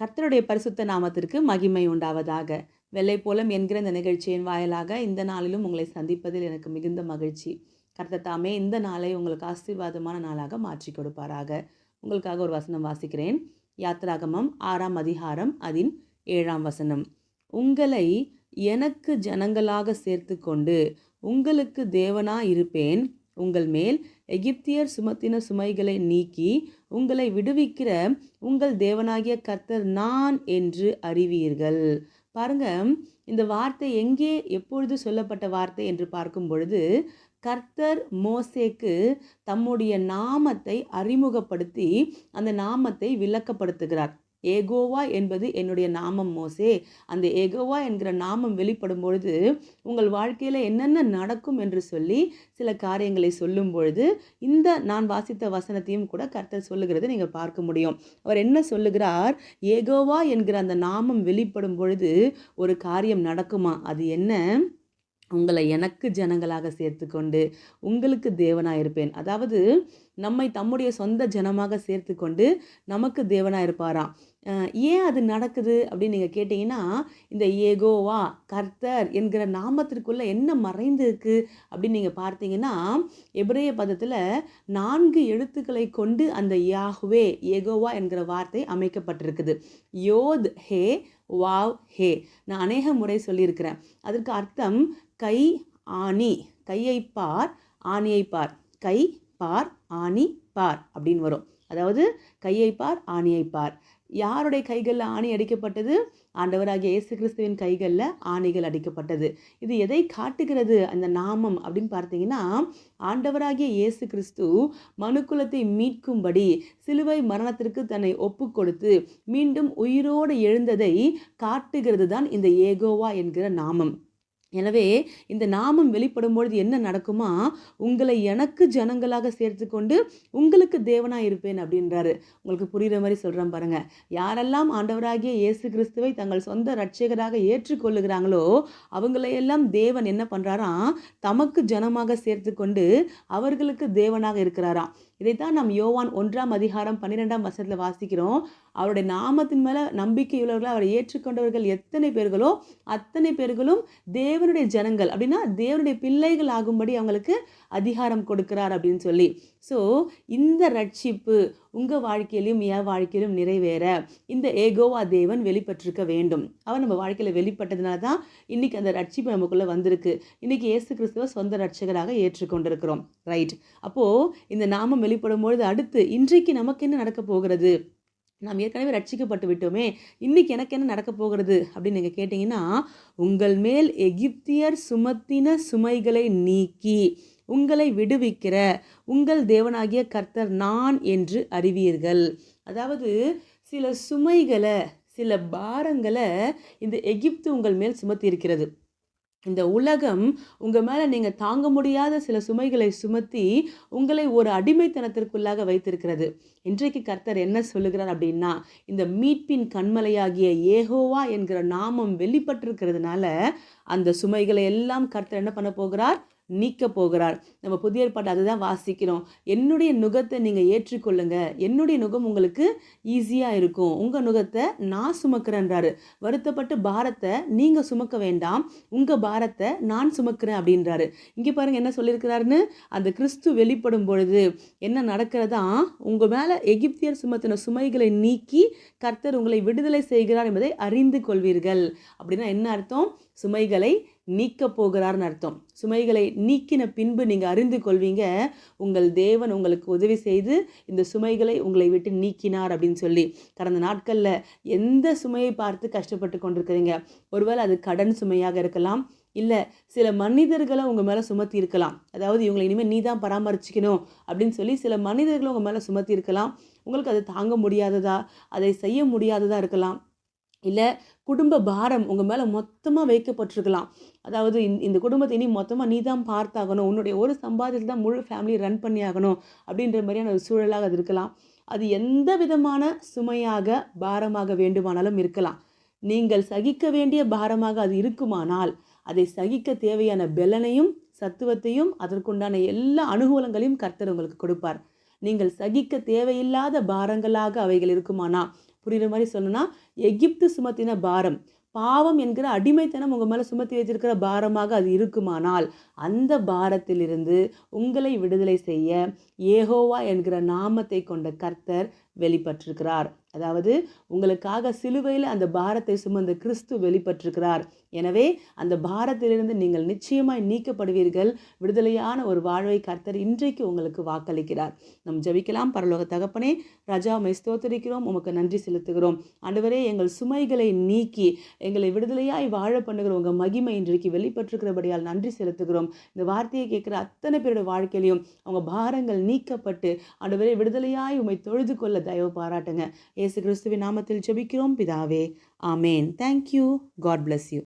கர்த்தருடைய பரிசுத்த நாமத்திற்கு மகிமை உண்டாவதாக. வெள்ளை போலம் என்கிற இந்த நிகழ்ச்சியின் வாயிலாக இந்த நாளிலும் உங்களை சந்திப்பதில் எனக்கு மிகுந்த மகிழ்ச்சி. கர்த்த தாமே இந்த நாளை உங்களுக்கு ஆசீர்வாதமான நாளாக மாற்றி கொடுப்பாராக. உங்களுக்காக ஒரு வசனம் வாசிக்கிறேன். யாத்ராகமம் ஆறாம் அதிகாரம் அதின் ஏழாம் வசனம். உங்களை எனக்கு ஜனங்களாக சேர்த்து கொண்டு உங்களுக்கு தேவனா இருப்பேன் உங்கள் மேல் எகிப்தியர் சுமத்தின சுமைகளை நீக்கி உங்களை விடுவிக்கிற உங்கள் தேவனாகிய கர்த்தர் நான் என்று அறிவீர்கள். பாருங்க இந்த வார்த்தை எங்கே எப்பொழுது சொல்லப்பட்ட வார்த்தை என்று பார்க்கும் பொழுது கர்த்தர் மோசேக்கு தம்முடைய நாமத்தை அறிமுகப்படுத்தி அந்த நாமத்தை விளக்கப்படுத்துகிறார். ஏகோவா என்பது என்னுடைய நாமம் மோசே. அந்த ஏகோவா என்கிற நாமம் வெளிப்படும் பொழுது உங்கள் வாழ்க்கையில் என்னென்ன நடக்கும் என்று சொல்லி சில காரியங்களை சொல்லும் பொழுது இந்த நான் வாசித்த வசனத்தையும் கூட கர்த்தர் சொல்லுகிறது நீங்கள் பார்க்க முடியும். அவர் என்ன சொல்லுகிறார்? ஏகோவா என்கிற அந்த நாமம் வெளிப்படும் பொழுது ஒரு காரியம் நடக்குமா? அது என்ன? உங்களை எனக்கு ஜனங்களாக சேர்த்து கொண்டு உங்களுக்கு தேவனாக இருப்பேன் அதாவது நம்மை தம்முடைய சொந்த ஜனமாக சேர்த்து கொண்டு நமக்கு தேவனாக இருப்பாராம் ஏன் அது நடக்குது அப்படின்னு நீங்கள் கேட்டிங்கன்னா இந்த ஏகோவா கர்த்தர் என்கிற நாமத்திற்குள்ளே என்ன மறைந்து இருக்குது அப்படின்னு நீங்கள் பார்த்தீங்கன்னா எபிரேய பதத்தில் நான்கு எழுத்துக்களை கொண்டு அந்த யாஹ்வே ஏகோவா என்கிற வார்த்தை அமைக்கப்பட்டிருக்குது. யோத் ஹே வாவ் ஹே. நான் அநேக முறை சொல்லியிருக்கிறேன். அதற்கு அர்த்தம் கை ஆணி கையை பார் ஆணியை பார். கை பார் ஆணி பார் அப்படின்னு வரும். அதாவது கையை பார் ஆணியை பார். யாருடைய கைகளில் ஆணி அடிக்கப்பட்டது? ஆண்டவராகிய இயேசு கிறிஸ்துவின் கைகளில் ஆணிகள் அடிக்கப்பட்டது. இது எதை காட்டுகிறது? அந்த நாமம் அப்படின்னு பார்த்தீங்கன்னா ஆண்டவராகிய இயேசு கிறிஸ்து மனுக்குலத்தை மீட்கும்படி சிலுவை மரணத்திற்கு தன்னை ஒப்பு கொடுத்து மீண்டும் உயிரோடு எழுந்ததை காட்டுகிறது தான் இந்த ஏகோவா என்கிற நாமம். எனவே இந்த நாமம் வெளிப்படும் பொழுது என்ன நடக்குமா? உங்களை எனக்கு ஜனங்களாக சேர்த்து கொண்டு உங்களுக்கு தேவனாக இருப்பேன் அப்படின்றாரு. உங்களுக்கு புரிகிற மாதிரி சொல்கிறேன் பாருங்கள் யாரெல்லாம் ஆண்டவராகிய இயேசு கிறிஸ்துவை தங்கள் சொந்த ரட்சகராக ஏற்றுக்கொள்ளுகிறாங்களோ அவங்களையெல்லாம் தேவன் என்ன பண்ணுறாராம் தமக்கு ஜனமாக சேர்த்து கொண்டு அவர்களுக்கு தேவனாக இருக்கிறாராம். இதைத்தான் நாம் யோவான் ஒன்றாம் அதிகாரம் பன்னிரெண்டாம் வசத்தில் வாசிக்கிறோம். அவருடைய நாமத்தின் மேலே நம்பிக்கையுள்ளவர்கள் அவரை ஏற்றுக்கொண்டவர்கள் எத்தனை பேர்களோ அத்தனை பேர்களும் தேவனுடைய ஜனங்கள். அப்படின்னா தேவனுடைய பிள்ளைகள் ஆகும்படி அவங்களுக்கு அதிகாரம் கொடுக்கிறார் அப்படின்னு சொல்லி. ஸோ இந்த ரட்சிப்பு உங்கள் வாழ்க்கையிலும் என் வாழ்க்கையிலும் நிறைவேற. இந்த ஏகோவா தேவன் வெளிப்பட்டிருக்க வேண்டும். அவர் நம்ம வாழ்க்கையில் வெளிப்பட்டதுனால தான் இன்றைக்கி அந்த ரட்சிப்பு நமக்குள்ளே வந்திருக்கு. இன்றைக்கி இயேசு கிறிஸ்துவ சொந்த ரட்சகராக ஏற்றுக்கொண்டிருக்கிறோம். ரைட் அப்போது இந்த நாமம் வெளிப்படும் பொழுது அடுத்து இன்றைக்கு நமக்கு என்ன நடக்க போகிறது? நாம் ஏற்கனவே ரட்சிக்கப்பட்டு விட்டோமே இன்றைக்கி எனக்கு என்ன நடக்க போகிறது? அப்படின்னு நீங்கள் கேட்டிங்கன்னா உங்கள் மேல் எகிப்தியர் சுமத்தின சுமைகளை நீக்கி உங்களை விடுவிக்கிற உங்கள் தேவனாகிய கர்த்தர் நான் என்று அறிவீர்கள். அதாவது சில சுமைகளை சில பாரங்களை இந்த எகிப்து உங்கள் மேல் சுமத்தி இருக்கிறது இந்த உலகம் உங்கள் மேலே நீங்கள் தாங்க முடியாத சில சுமைகளை சுமத்தி உங்களை ஒரு அடிமைத்தனத்திற்குள்ளாக வைத்திருக்கிறது. இன்றைக்கு கர்த்தர் என்ன சொல்லுகிறார் அப்படின்னா இந்த மீட்பின் கண்மலையாகிய ஏகோவா என்கிற நாமம் வெளிப்பட்டிருக்கிறதுனால அந்த சுமைகளை எல்லாம் கர்த்தர் என்ன பண்ண போகிறார்? நீக்க போகிறார். நம்ம புதிய ஏற்பாடு அதுதான் வாசிக்கிறோம். என்னுடைய நுகத்தை நீங்கள் ஏற்றுக்கொள்ளுங்க. என்னுடைய நுகம் உங்களுக்கு ஈஸியாக இருக்கும். உங்கள் நுகத்தை நான் சுமக்கிறேன்றாரு. வருத்தப்பட்டு பாரத்தை நீங்கள் சுமக்க வேண்டாம். உங்கள் பாரத்தை நான் சுமக்கிறேன் அப்படின்றாரு. இங்கே பாருங்கள் என்ன சொல்லியிருக்கிறாருன்னு? அந்த கிறிஸ்து வெளிப்படும் பொழுது என்ன நடக்கிறதா? உங்கள் மேலே எகிப்தியர் சுமத்தின சுமைகளை நீக்கி கர்த்தர் உங்களை விடுதலை செய்கிறார் என்பதை அறிந்து கொள்வீர்கள். அப்படின்னா என்ன அர்த்தம்? சுமைகளை நீக்கப் போகிறார்னு அர்த்தம். சுமைகளை நீக்கின பின்பு நீங்கள் அறிந்து கொள்வீங்க உங்கள் தேவன் உங்களுக்கு உதவி செய்து இந்த சுமைகளை உங்களை விட்டு நீக்கினார் அப்படின்னு சொல்லி. கடந்த நாட்களில் எந்த சுமையை பார்த்து கஷ்டப்பட்டு கொண்டிருக்கிறீங்க? ஒருவேளை அது கடன் சுமையாக இருக்கலாம் இல்லை சில மனிதர்களை உங்கள் மேலே சுமத்தி இருக்கலாம். அதாவது இவங்களை இனிமேல் நீ தான் பராமரிச்சிக்கணும் அப்படின்னு சொல்லி சில மனிதர்களை உங்கள் மேலே சுமத்தி இருக்கலாம். உங்களுக்கு அது தாங்க முடியாததா? அதை செய்ய முடியாததாக இருக்கலாம். இல்லை குடும்ப பாரம் உங்கள் மேலே மொத்தமாக வைக்கப்பட்டிருக்கலாம். அதாவது இந்த குடும்பத்தை இனி மொத்தமாக நீ தான் பார்த்தாகணும். உன்னுடைய ஒரு சம்பாதியத்தில் தான் முழு ஃபேமிலியை ரன் பண்ணி ஆகணும் அப்படின்ற மாதிரியான ஒரு சூழலாக அது இருக்கலாம். அது எந்த விதமான சுமையாக பாரமாக வேண்டுமானாலும் இருக்கலாம். நீங்கள் சகிக்க வேண்டிய பாரமாக அது இருக்குமானால் அதை சகிக்க தேவையான பெலனையும் சத்துவத்தையும் அதற்குண்டான எல்லா அனுகூலங்களையும் கர்த்தர் உங்களுக்கு கொடுப்பார். நீங்கள் சகிக்க தேவையில்லாத பாரங்களாக அவைகள் இருக்குமானா புரிகிற மாதிரி சொல்லணும்னா எகிப்து சுமத்தின பாரம். பாவம் என்கிற அடிமைத்தனம் உங்கள் மேலே சுமத்தி வச்சிருக்கிற பாரமாக அது இருக்குமானால் அந்த பாரத்திலிருந்து உங்களை விடுதலை செய்ய ஏகோவா என்கிற நாமத்தை கொண்ட கர்த்தர் வெளிப்பட்டிருக்கிறார். அதாவது உங்களுக்காக சிலுவையில் அந்த பாரத்தை சுமந்த கிறிஸ்து வெளிப்பட்டிருக்கிறார். எனவே அந்த பாரத்திலிருந்து நீங்கள் நிச்சயமாய் நீக்கப்படுவீர்கள். விடுதலையான ஒரு வாழ்வை கர்த்தர் இன்றைக்கு உங்களுக்கு வாக்களிக்கிறார். நம் ஜபிக்கலாம் பரலோக தகப்பனே. ரஜா உமை ஸ்தோத்தரிக்கிறோம். உமக்கு நன்றி செலுத்துகிறோம். ஆண்டவரே எங்கள் சுமைகளை நீக்கி எங்களை விடுதலையாய் வாழ பண்ணுகிற உங்கள் மகிமை இன்றைக்கு வெளிப்பட்டிருக்கிறபடியால் நன்றி செலுத்துகிறோம். இந்த வார்த்தையை கேட்குற அத்தனை பேருடைய வாழ்க்கையிலையும் அவங்க பாரங்கள் நீக்கப்பட்டு ஆண்டவரே விடுதலையாய் உமை தொழுது கொள்ள தயவு பாராட்டுங்க. இயேசு கிறிஸ்துவின் நாமத்தில் ஜெபிக்கிறோம். பிதாவே ஆமேன். Thank you God bless you